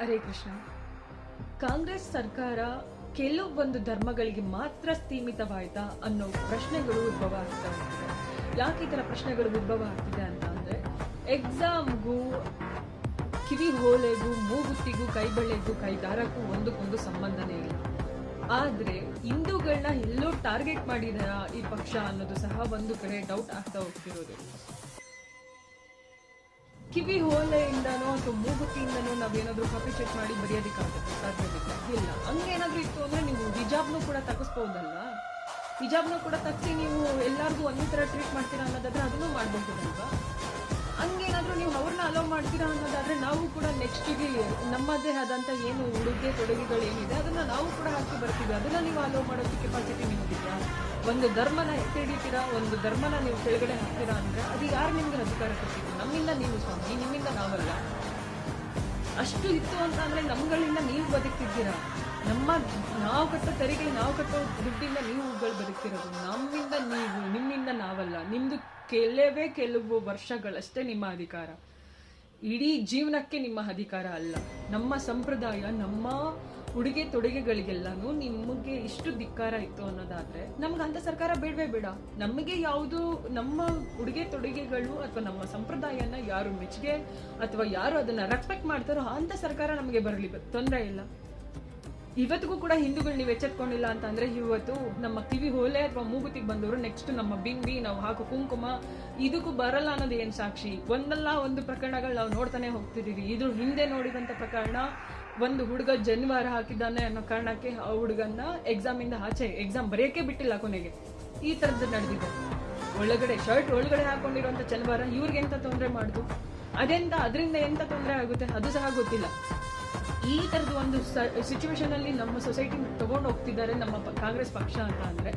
ಹರೇ ಕೃಷ್ಣ. ಕಾಂಗ್ರೆಸ್ ಸರ್ಕಾರ ಕೆಲವೊಂದು ಧರ್ಮಗಳಿಗೆ ಮಾತ್ರ ಸೀಮಿತವಾಯ್ತಾ ಅನ್ನೋ ಪ್ರಶ್ನೆಗಳು ಉದ್ಭವ ಆಗ್ತಾ ಇದೆ ಯಾಕೆ ಈ ಥರ ಪ್ರಶ್ನೆಗಳು ಉದ್ಭವ ಆಗ್ತಿದೆ ಅಂತ ಅಂದರೆ ಎಕ್ಸಾಮ್ಗೂ ಕಿವಿ ಹೋಲೆಗೂ ಮೂಗುತ್ತಿಗೂ, ಕೈಬಳೆಗೂ ಕೈದಾರಕ್ಕೂ ಒಂದಕ್ಕೊಂದು ಸಂಬಂಧನೇ ಇಲ್ಲ. ಆದ್ರೆ ಹಿಂದೂಗಳನ್ನ ಎಲ್ಲೋ ಟಾರ್ಗೆಟ್ ಮಾಡಿದಾರ ಈ ಪಕ್ಷ ಅನ್ನೋದು ಸಹ ಒಂದು ಕಡೆ ಡೌಟ್ ಆಗ್ತಾ ಹೋಗ್ತಿರೋದು. ಕಿವಿ ಹೋಲೆಯಿಂದನೋ ಅಥವಾ ಮೂಗುತಿಯಿಂದನೋ ನಾವೇನಾದ್ರೂ ಕಾಫಿ ಚೆಕ್ ಮಾಡಿ ಬರೆಯೋದಕ್ಕಾಗುತ್ತೆ? ಸಾಧ್ಯವಿಲ್ಲ. ಇಲ್ಲ. ಏನಾದರೂ ಇತ್ತು ಅಂದ್ರೆ ನೀವು ಹಿಜಾಬ್ನು ಕೂಡ ತಗಸ್ಬೋದಲ್ವಾ ಹಿಜಾಬ್ನು ಕೂಡ ತಗ್ಸಿ ನೀವು ಎಲ್ಲಾರ್ಗೂ ಒಂದೇ ತರ ಟ್ರೀಟ್ ಮಾಡ್ತೀರಾ ಅನ್ನೋದಾದ್ರೆ ಅದನ್ನು ಮಾಡ್ಬೋದಲ್ವಾ? ಹಂಗೇನಾದ್ರೂ ನೀವು ಅವ್ರನ್ನ ಅಲೋ ಮಾಡ್ತೀರಾ ಅನ್ನೋದಾದ್ರೆ ನಾವು ಕೂಡ ನೆಕ್ಸ್ಟಿಗೆ ನಮ್ಮದೇ ಆದಂಥ ಏನು ಉಡುಗೆ ತೊಡುಗೆಗಳು ಏನಿದೆ ಅದನ್ನ ನಾವು ಕೂಡ ಹಾಕಿ ಬರ್ತೀವಿ. ಅದನ್ನ ನೀವು ಅಲೋ ಮಾಡೋದಕ್ಕೆ ಕೆಪಾಸಿಟಿ ಒಂದು ಧರ್ಮನ ಎತ್ತಿಡೀತೀರಾ ಒಂದು ಧರ್ಮನ ನೀವು ಕೆಳಗಡೆ ಹಾಕ್ತೀರಾ ಅಂದ್ರೆ ಅದು ಯಾರು ನಿಮ್ಗೆ ಅಧಿಕಾರ ಕೊಟ್ಟಿದ್ದು? ನಮ್ಮಿಂದ ನೀವು ಸ್ವಾಮಿ, ನಿಮ್ಮಿಂದ ನಾವಲ್ಲ. ಅಷ್ಟು ಇತ್ತು ಅಂತ ಅಂದ್ರೆ ನಮ್ಗಳಿಂದ ನೀವು ಬದುಕ್ತಿದ್ದೀರಾ? ನಮ್ಮ ನಾವು ಕಟ್ಟೋ ತೆರಿಗೆ, ನಾವು ಕಟ್ಟೋ ದುಡ್ಡಿಂದ ನೀವುಗಳು ಬದುಕ್ತಿರೋದು. ನಮ್ಮಿಂದ ನೀವು, ನಿಮ್ಮಿಂದ ನಾವಲ್ಲ. ನಿಮ್ದು ಕೆಲವೇ ಕೆಲವು ವರ್ಷಗಳಷ್ಟೇ ನಿಮ್ಮ ಅಧಿಕಾರ. ಇಡೀ ಜೀವನಕ್ಕೆ ನಿಮ್ಮ ಅಧಿಕಾರ ಅಲ್ಲ. ನಮ್ಮ ಸಂಪ್ರದಾಯ, ನಮ್ಮ ಉಡುಗೆ ತೊಡುಗೆಗಳಿಗೆಲ್ಲಾನು ನಿಮಗೆ ಇಷ್ಟು ಧಿಕ್ಕಾರ ಇತ್ತು ಅನ್ನೋದಾದ್ರೆ ನಮ್ಗೆ ಅಂತ ಸರ್ಕಾರ ಬೇಡವೇ ಬೇಡ. ನಮಗೆ ಯಾವುದು, ನಮ್ಮ ಉಡುಗೆ ತೊಡುಗೆಗಳು ಅಥವಾ ನಮ್ಮ ಸಂಪ್ರದಾಯನ ಯಾರು ಮೆಚ್ಚುಗೆ ಅಥವಾ ಯಾರು ಅದನ್ನ ರೆಸ್ಪೆಕ್ಟ್ ಮಾಡ್ತಾರೋ ಅಂತ ಸರ್ಕಾರ ನಮಗೆ ಬರಲಿ ತೊಂದರೆ ಇಲ್ಲ. ಇವತ್ತಿಗೂ ಕೂಡ ಹಿಂದೂಗಳು ನೀವು ಎಚ್ಚೆತ್ಕೊಂಡಿಲ್ಲ ಅಂತ ಅಂದ್ರೆ ಇವತ್ತು ನಮ್ಮ ಕಿವಿ ಹೋಲೆ ಅಥವಾ ಮೂಗುತಿಗೆ ಬಂದವರು ನೆಕ್ಸ್ಟ್ ನಮ್ಮ ಬಿಂಬಿ, ನಾವು ಹಾಕೋ ಕುಂಕುಮ, ಇದಕ್ಕೂ ಬರಲ್ಲ ಅನ್ನೋದು ಏನ್ ಸಾಕ್ಷಿ? ಒಂದಲ್ಲ ಒಂದು ಪ್ರಕರಣಗಳು ನಾವು ನೋಡ್ತಾನೆ ಹೋಗ್ತಿದೀವಿ ಇದ್ರ ಹಿಂದೆ ನೋಡಿದಂತ ಪ್ರಕರಣ ಒಂದು ಹುಡುಗ ಜನ್ವಾರ ಹಾಕಿದ್ದಾನೆ ಅನ್ನೋ ಕಾರಣಕ್ಕೆ ಆ ಹುಡುಗನ ಎಕ್ಸಾಮಿಂದ ಆಚೆ ಎಕ್ಸಾಮ್ ಬರೆಯಕ್ಕೆ ಬಿಟ್ಟಿಲ್ಲ ಕೊನೆಗೆ. ಈ ತರದ್ದು ನಡೆದಿದೆ. ಒಳಗಡೆ ಶರ್ಟ್ ಒಳಗಡೆ ಹಾಕೊಂಡಿರುವಂತ ಜನಿವಾರ ಇವ್ರಿಗೆ ಎಂತ ತೊಂದರೆ ಮಾಡುದು? ಅದೆಂತ, ಅದರಿಂದ ಎಂತ ತೊಂದರೆ ಆಗುತ್ತೆ? ಅದು ಸಹ ಗೊತ್ತಿಲ್ಲ. ಈ ತರದ ಒಂದು ಸಿಚುವೇಶನ್ ಅಲ್ಲಿ ನಮ್ಮ ಸೊಸೈಟಿ ತಗೊಂಡು ಹೋಗ್ತಿದ್ದಾರೆ, ನಮ್ಮ ಕಾಂಗ್ರೆಸ್ ಪಕ್ಷ ಅಂತ ಅಂದ್ರೆ,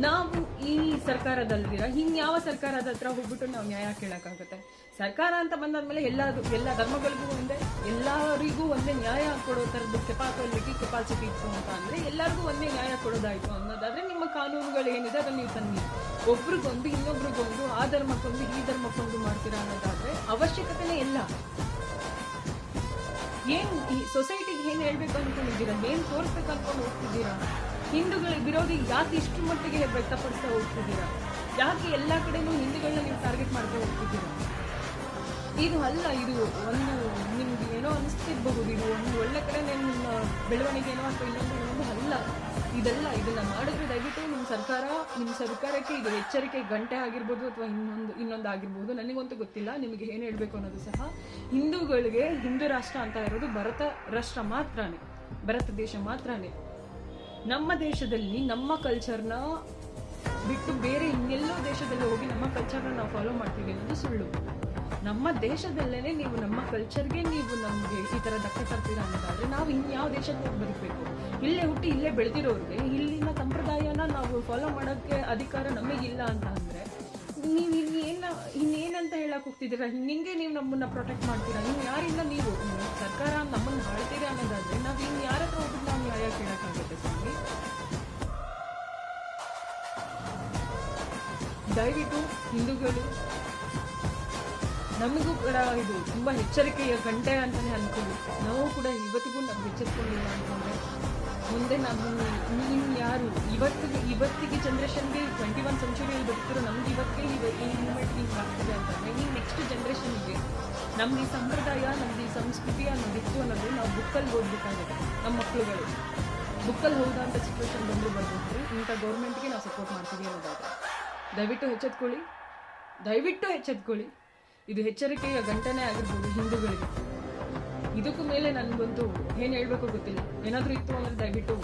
ನಾವು ಈ ಸರ್ಕಾರದಲ್ಲಿರ, ಇನ್ಯಾವ ಸರ್ಕಾರದ ಹತ್ರ ಹೋಗ್ಬಿಟ್ಟು ನಾವು ನ್ಯಾಯ ಕೇಳಕ್ಕಾಗುತ್ತೆ? ಸರ್ಕಾರ ಅಂತ ಬಂದಾದ್ಮೇಲೆ ಎಲ್ಲ ಎಲ್ಲ ಧರ್ಮಗಳಿಗೂ ಎಲ್ಲರಿಗೂ ಒಂದೇ ನ್ಯಾಯ ಕೊಡೋ ಥರದ್ದು ಕೆಪಾಬಿಲಿಟಿ ಕೆಪಾಸಿಟಿ ಇತ್ತು ಅಂತ ಅಂದರೆ ಎಲ್ಲರಿಗೂ ಒಂದೇ ನ್ಯಾಯ ಕೊಡೋದಾಯಿತು ಅನ್ನೋದಾದರೆ ನಿಮ್ಮ ಕಾನೂನುಗಳು ಏನಿದೆ ಅದನ್ನು ನೀವು ತನ್ನಿ. ಒಬ್ರಿಗೊಂದು, ಇನ್ನೊಬ್ರಿಗೊಂದು, ಆ ಧರ್ಮಕ್ಕೊಂದು, ಈ ಧರ್ಮಕ್ಕೊಂದು ಮಾಡ್ತೀರಾ ಅನ್ನೋದಾದ್ರೆ ಅವಶ್ಯಕತೆನೇ ಇಲ್ಲ. ಏನು ಈ ಸೊಸೈಟಿಗೆ ಏನು ಹೇಳಬೇಕು ಅನ್ಕೊಂಡಿದ್ದೀರಾ? ಏನು ತೋರಿಸ್ಬೇಕು ಅನ್ಕೊಂಡು ಹೋಗ್ತಿದ್ದೀರಾ? ಹಿಂದೂಗಳ ವಿರೋಧಿ ಯಾಕೆ ಇಷ್ಟು ಮಟ್ಟಿಗೆ ವ್ಯಕ್ತಪಡಿಸ್ತಾ ಹೋಗ್ತಿದ್ದೀರಾ? ಯಾಕೆ ಎಲ್ಲ ಕಡೆನೂ ಹಿಂದೂಗಳನ್ನ ನೀವು ಟಾರ್ಗೆಟ್ ಮಾಡ್ತಾ ಹೋಗ್ತಿದ್ದೀರಾ? ಇದು ಅಲ್ಲ, ಇದು ಒಂದು ನಿಮ್ಗೆ ಏನೋ ಅನಿಸ್ತಿರ್ಬಹುದು, ಇದು ಒಂದು ಒಳ್ಳೆ ಕಡೆ ನಿಮ್ಮ ಬೆಳವಣಿಗೆನೋ ಅಥವಾ ಇನ್ನೊಂದು ಇನ್ನೊಂದು ಅಲ್ಲ. ಇದೆಲ್ಲ, ಇದನ್ನ ಮಾಡಿದ್ರೆ ದಯವಿಟ್ಟು ನಿಮ್ಮ ಸರ್ಕಾರ ನಿಮ್ಮ ಸರ್ಕಾರಕ್ಕೆ ಇದು ಎಚ್ಚರಿಕೆ ಗಂಟೆ ಆಗಿರ್ಬೋದು ಅಥವಾ ಇನ್ನೊಂದು ಇನ್ನೊಂದು ಆಗಿರ್ಬೋದು, ನನಗಂತೂ ಗೊತ್ತಿಲ್ಲ, ನಿಮಗೆ ಏನು ಹೇಳಬೇಕು ಅನ್ನೋದು ಸಹ. ಹಿಂದೂಗಳಿಗೆ ಹಿಂದೂ ರಾಷ್ಟ್ರ ಅಂತ ಇರೋದು ಭರತ ರಾಷ್ಟ್ರ ಮಾತ್ರನೇ, ಭರತ ದೇಶ ಮಾತ್ರನೇ. ನಮ್ಮ ದೇಶದಲ್ಲಿ, ನಮ್ಮ ಕಲ್ಚರ್ನ ಬಿಟ್ಟು ಬೇರೆ ಇನ್ನೆಲ್ಲೋ ದೇಶದಲ್ಲಿ ಹೋಗಿ ನಮ್ಮ ಕಲ್ಚರ್ನ ನಾವು ಫಾಲೋ ಮಾಡ್ತೀವಿ ಅನ್ನೋದು ಸುಳ್ಳು. ನಮ್ಮ ದೇಶದಲ್ಲೇ ನೀವು ನಮ್ಮ ಕಲ್ಚರ್ಗೆ ನೀವು ನಮಗೆ ಈ ಥರ ಧಕ್ಕೆ ತರ್ತೀರ ಅನ್ನೋದಾದರೆ ನಾವು ಇನ್ಯಾವ ದೇಶಕ್ಕೆ ಹೋಗಿ ಬದುಕಬೇಕು? ಇಲ್ಲೇ ಹುಟ್ಟಿ ಇಲ್ಲೇ ಬೆಳೆದಿರೋರಿಗೆ ಇಲ್ಲಿನ ಸಂಪ್ರದಾಯನ ನಾವು ಫಾಲೋ ಮಾಡೋಕ್ಕೆ ಅಧಿಕಾರ ನಮಗಿಲ್ಲ ಅಂತ ಅಂದರೆ ನೀವು ಇನ್ನೇನ ಇನ್ನೇನಂತ ಹೇಳಕ್ಕೆ ಹೋಗ್ತಿದ್ದೀರಾ? ಹಿಂಗೆ ನೀವು ನಮ್ಮನ್ನ ಪ್ರೊಟೆಕ್ಟ್ ಮಾಡ್ತೀರಾ? ಇನ್ನು ಯಾರಿಂದ ನೀವು ಸರ್ಕಾರ ನಮ್ಮನ್ನು ಆಳ್ತೀರಾ ಅನ್ನೋದಾದರೆ ನಾವು ಇನ್ನು ಯಾರ ಹತ್ರ ಹೋಗ್ಬಿಟ್ಟು ನಾವು ನ್ಯಾಯ ಕೇಳೋಕ್ಕಾಗುತ್ತೆ ಸ್ವಾಮಿ. ದಯವಿಟ್ಟು ಹಿಂದೂಗಳು ನಮಗೂ ಕೂಡ ಇದು ತುಂಬ ಎಚ್ಚರಿಕೆಯ ಗಂಟೆ ಅಂತಲೇ ಅನ್ಕೊಂಡು ನಾವು ಕೂಡ ಇವತ್ತಿಗೂ ನಾವು ಎಚ್ಚರಿಸ್ಕೊಂಡಿಲ್ಲ ಅಂತಂದರೆ, ಮುಂದೆ ನಾವು ಇನ್ ಯಾರು? ಇವತ್ತಿಗೆ ಇವತ್ತಿಗೆ ಜನ್ರೇಷನ್ಗೆ ಟ್ವೆಂಟಿ ಒನ್ ಸೆಂಚುರಿಯಲ್ಲಿ ಬರ್ತಿರೋ ನಮ್ಗೆ ಇವತ್ತಿಗೆ ಇವ ಈ ಮೂಮೆಂಟ್ ಹಿಂಗೆ ಆಗ್ತಿದೆ ಅಂತಂದರೆ, ಈ ನೆಕ್ಸ್ಟ್ ಜನ್ರೇಷನ್ಗೆ ನಮ್ಮ ಈ ಸಂಪ್ರದಾಯ ನಮ್ದು ಈ ಸಂಸ್ಕೃತಿ ಅನ್ನೋದಿತ್ತು ಅನ್ನೋದು ನಾವು ಬುಕ್ಕಲ್ಲಿ ಓದ್ಬೇಕಾಗುತ್ತೆ, ನಮ್ಮ ಮಕ್ಕಳುಗಳು ಬುಕ್ಕಲ್ಲಿ ಹೋಗೋದಂಥ ಸಿಚುವೇಶನ್ ಬಂದರೂ ಬರ್ಬೋದು ಇಂಥ ಗೌರ್ಮೆಂಟ್ಗೆ ನಾವು ಸಪೋರ್ಟ್ ಮಾಡ್ತೀವಿ ಅನ್ನೋದಾದ್ರೆ. ದಯವಿಟ್ಟು ಎಚ್ಚೆತ್ಕೊಳ್ಳಿ. ದಯವಿಟ್ಟು ಎಚ್ಚೆತ್ಕೊಳ್ಳಿ. ಇದು ಎಚ್ಚರಿಕೆಯ ಗಂಟನೆ ಆಗಿರ್ಬೋದು ಹಿಂದೂಗಳಿಗೆ. ಇದಕ್ಕೂ ಮೇಲೆ ನನಗಂತೂ ಏನು ಹೇಳ್ಬೇಕು ಗೊತ್ತಿಲ್ಲ. ಏನಾದರೂ ಇತ್ತು ಅಂದರೆ ದಯವಿಟ್ಟು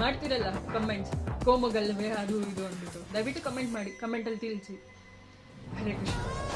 ಮಾಡ್ತಿರಲ್ಲ ಕಮೆಂಟ್ಸ್ ಕೋಮಗಲ್ವೇ ಅದು ಇದು ಅಂದ್ಬಿಟ್ಟು. ದಯವಿಟ್ಟು ಕಮೆಂಟ್ ಮಾಡಿ ಕಮೆಂಟಲ್ಲಿ ತಿಳಿಸಿ. ಹರೇ ಕೃಷ್ಣ.